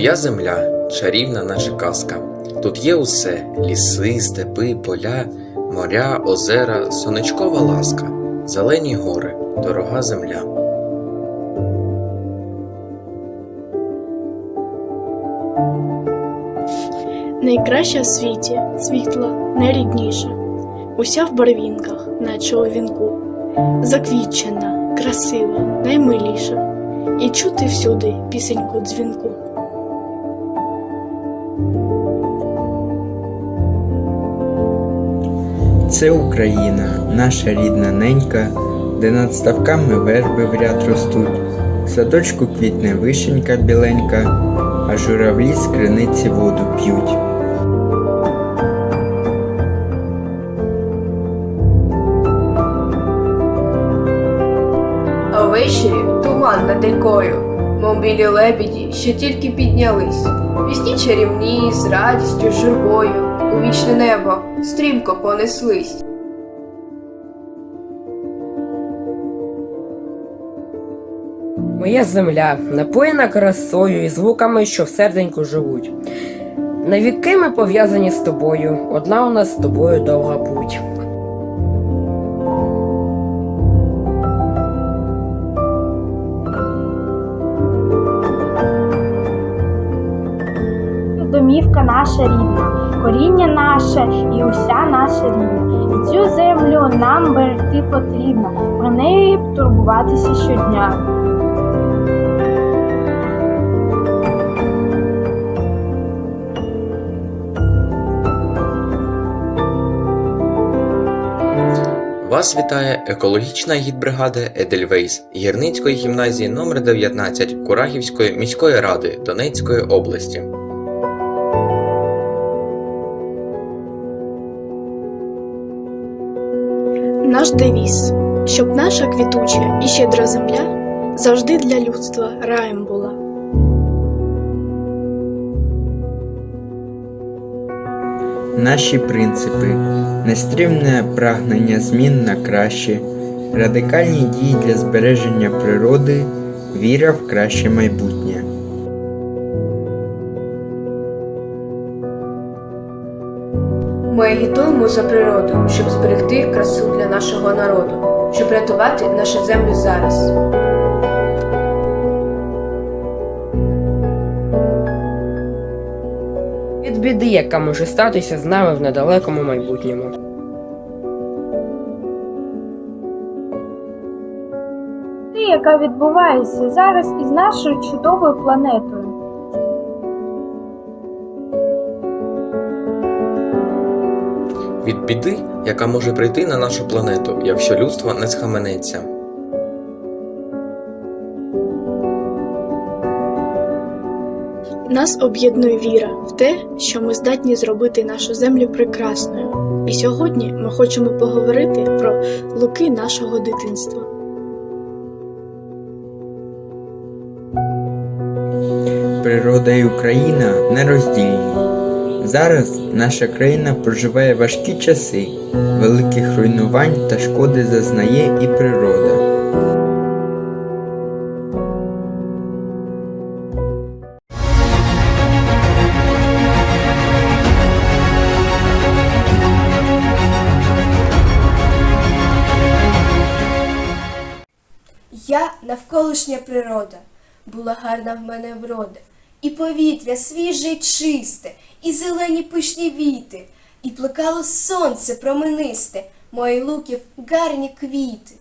Моя земля чарівна наша казка. Тут є усе: ліси, степи, поля, моря, озера, сонечкова ласка, зелені гори, дорога земля. Найкраща в світі, світла, найрідніша, уся в барвінках, наче у вінку, заквітчена, красива, наймиліша, і чути всюди пісеньку дзвінку. Це Україна, наша рідна ненька, де над ставками верби в ряд ростуть, в садочку квітне вишенька біленька, а журавлі з криниці воду п'ють. А туман над рікою, мов білі лебіді, що тільки піднялись. Пісні чарівні, з радістю, журбою, у вічне небо стрімко понеслись. Моя земля напоєна красою і звуками, що в серденьку живуть. Навіки ми пов'язані з тобою, одна у нас з тобою довга путь. Домівка наша рідна, коріння наше і уся наша рідна. І цю землю нам берегти потрібно, про неї турбуватися щодня. Вас вітає екологічна гідбригада Едельвейс Гірницької гімназії номер 19 Курахівської міської ради Донецької області. Наш девіз, щоб наша квітуча і щедра земля завжди для людства раєм була. Наші принципи, нестримне прагнення змін на краще, радикальні дії для збереження природи, віра в краще майбутнє. Ми агітуємо за природу, щоб зберегти красу для нашого народу, щоб рятувати нашу землю зараз. Від біди, яка може статися з нами в недалекому майбутньому. Яка відбувається зараз із нашою чудовою планетою. Біди, яка може прийти на нашу планету, якщо людство не схаменеться. Нас об'єднує віра в те, що ми здатні зробити нашу землю прекрасною. І сьогодні ми хочемо поговорити про луки нашого дитинства. Природа і Україна нероздільні. Зараз наша країна проживає важкі часи, великих руйнувань та шкоди зазнає і природа. Я навколишня природа, була гарна в мене врода, і повітря свіже й чисте, і зелені пишні віти, і плекало сонце променисте, мої луків гарні квіти.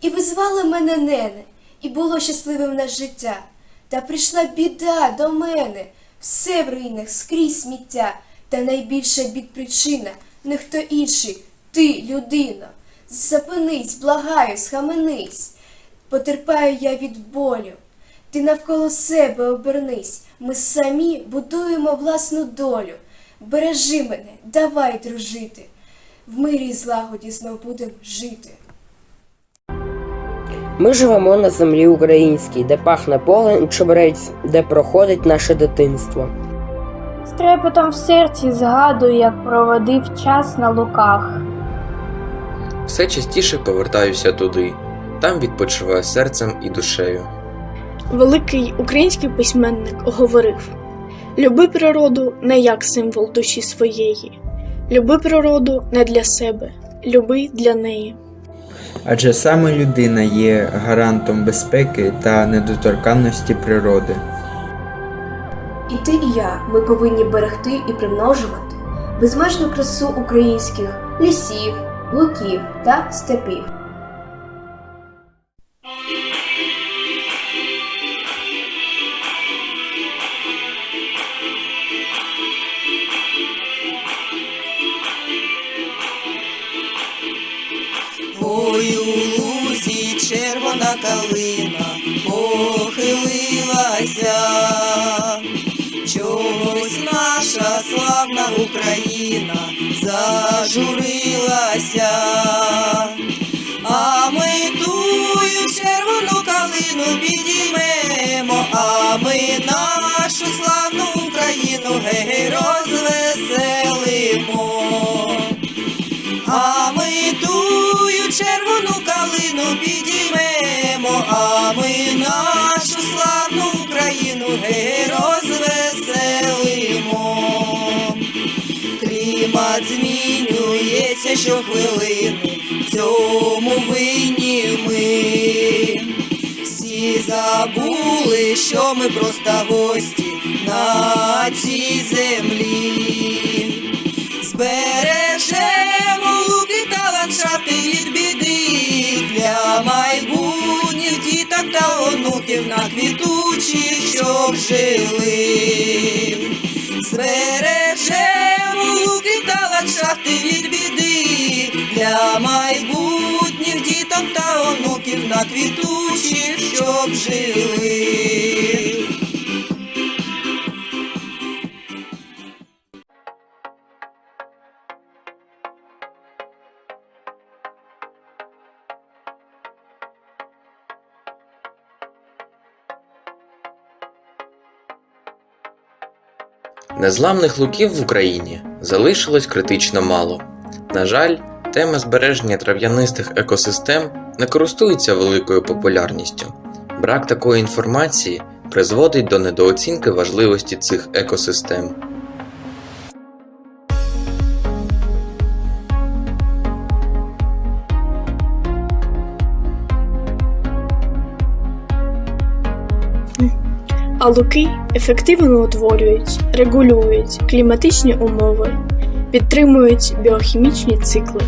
І ви звали мене нене, і було щасливим наше життя. Та прийшла біда до мене, все в руїнах скрізь сміття, та найбільша бід причина не хто інший, ти, людина. Запинись, благаю, схаменись. Потерпаю я від болю. Ти навколо себе обернись. Ми самі будуємо власну долю. Бережи мене, давай дружити. В мирі й злагоді знов будем жити. Ми живемо на землі українській, де пахне поле чебрець, де проходить наше дитинство. З трепетом в серці згадую, як проводив час на луках. Все частіше повертаюся туди, там відпочиваю серцем і душею. Великий український письменник говорив: Люби природу не як символ душі своєї, люби природу не для себе, люби для неї. Адже саме людина є гарантом безпеки та недоторканності природи. І ти, і я ми повинні берегти і примножувати безмежну красу українських лісів, луків та степів. Чогось наша славна Україна зажурилася, а ми тую червону калину підіймемо, а ми нашу славну Україну гей розвеселимо. А ми тую червону калину підіймемо, змінюється щохвилини, в цьому винні ми. Всі забули, що ми просто гості на цій землі. Збережемо луки та ландшафти від біди для майбутніх діток та онуків на квітучих, щоб жили. Збережемо луки та ландшафти від біди квітучих, щоб жили. Незламних луків в Україні залишилось критично мало. На жаль, тема збереження трав'янистих екосистем не користується великою популярністю. Брак такої інформації призводить до недооцінки важливості цих екосистем. А луки ефективно утворюють, регулюють кліматичні умови, підтримують біохімічні цикли,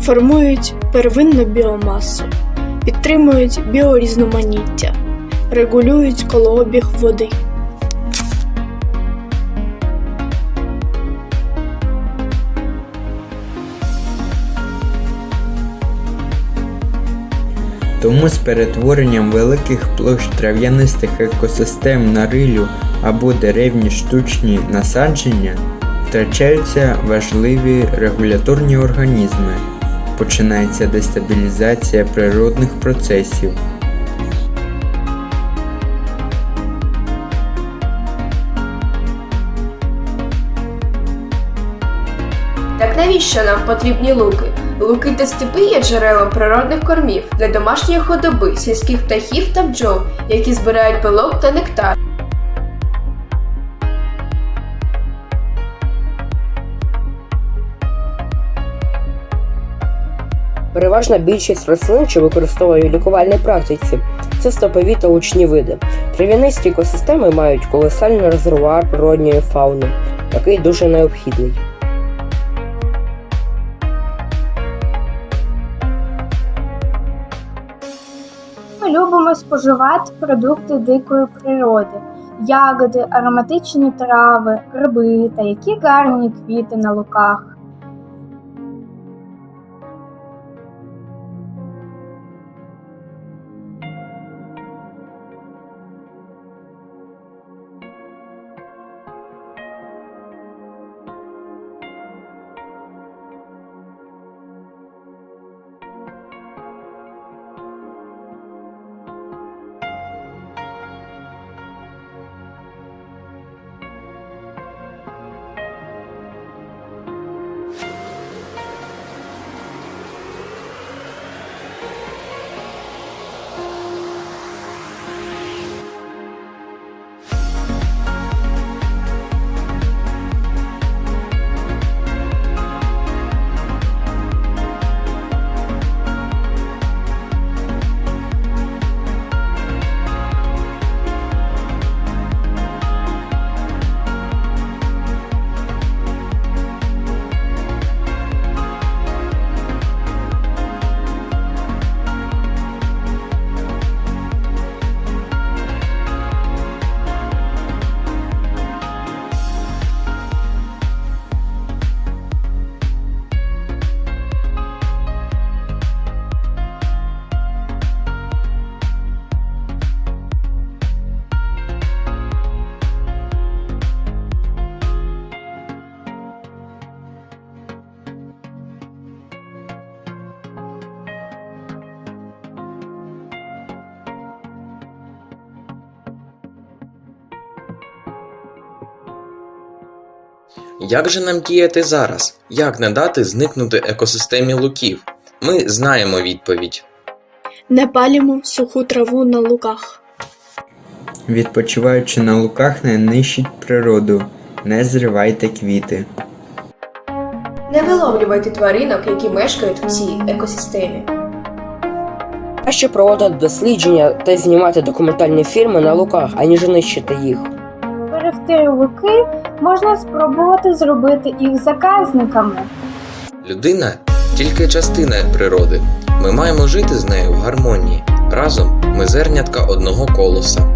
формують первинну біомасу, підтримують біорізноманіття, регулюють колообіг води. Тому з перетворенням великих площ трав'янистих екосистем на рилю або деревні штучні насадження втрачаються важливі регуляторні організми, починається дестабілізація природних процесів. Так навіщо нам потрібні луки? Луки та степи є джерелом природних кормів для домашньої худоби, сільських птахів та бджол, які збирають пилок та нектар. Переважна більшість рослин, що використовують у лікувальній практиці, це стопові та лучні види. Трав'янисті екосистеми мають колосальний резервуар природньої фауни, який дуже необхідний. Ми любимо споживати продукти дикої природи, ягоди, ароматичні трави, гриби та які гарні квіти на луках. Як же нам діяти зараз? Як не дати зникнути екосистемі луків? Ми знаємо відповідь. Не палімо суху траву на луках. Відпочиваючи на луках, не нищіть природу, не зривайте квіти. Не виловлювайте тваринок, які мешкають в цій екосистемі. Краще проводити дослідження та знімати документальні фільми на луках, аніж нищити їх. Берегти луки можна спробувати зробити їх заказниками. Людина тільки частина природи. Ми маємо жити з нею в гармонії. Разом ми зернятка одного колоса.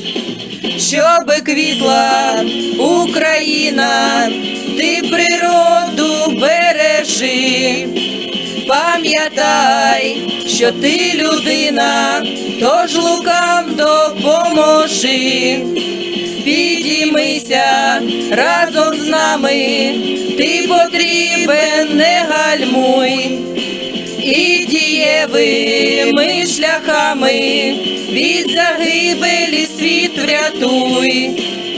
щоби квітла Україна, ти природу бережи, пам'ятай, що ти людина, тож лукам допоможи. Підіймися разом з нами, ти потрібен, не гальмуй, і дієвими шляхами від загибелі світ врятуй.